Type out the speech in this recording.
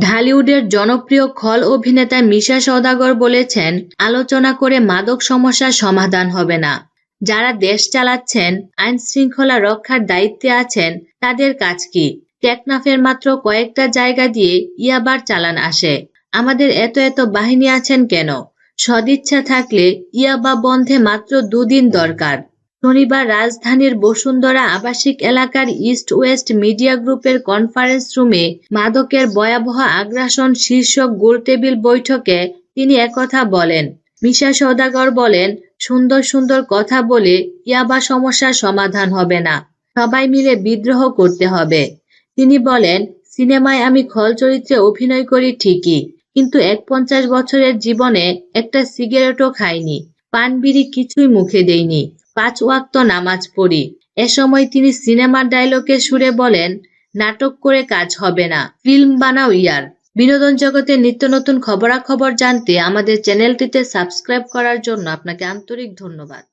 ঢালিউডের জনপ্রিয় খল অভিনেতা মিশা সওদাগর বলেছেন, আলোচনা করে মাদক সমস্যার সমাধান হবে না। যারা দেশ চালাচ্ছেন, আইন শৃঙ্খলা রক্ষার দায়িত্বে আছেন, তাদের কাজ কি? টেকনাফের মাত্র কয়েকটা জায়গা দিয়ে ইয়াবার চালান আসে। আমাদের এত এত বাহিনী আছেন কেন? সদিচ্ছা থাকলে ইয়াবা বন্ধে মাত্র দুদিন দরকার। শনিবার রাজধানীর বসুন্ধরা আবাসিক এলাকার ইস্ট ওয়েস্ট মিডিয়া গ্রুপের কনফারেন্স রুমে মাদকের ভয়াবহ আগ্রাসন শীর্ষক গোলটেবিল বৈঠকে তিনি একথা বলেন। মিশা সৌদাগর বলেন, সুন্দর সুন্দর কথা বলে ইয়াবা সমস্যার সমাধান হবে না। সবাই মিলে বিদ্রোহ করতে হবে। তিনি বলেন, সিনেমায় আমি খল চরিত্রে অভিনয় করি ঠিকই, কিন্তু এক পঞ্চাশ বছরের জীবনে একটা সিগারেটও খাইনি। পান বিড়ি কিছুই মুখে দেইনি। পাঁচ ওয়াক্ত নামাজ পড়ি। এ সময় তিনি সিনেমার ডায়লগের সুরে বলেন, নাটক করে কাজ হবে না। ফিল্ম বানাও ইয়ার। বিনোদন জগতের নিত্য নতুন খবরাখবর জানতে আমাদের চ্যানেলটিতে সাবস্ক্রাইব করার জন্য আপনাকে আন্তরিক ধন্যবাদ।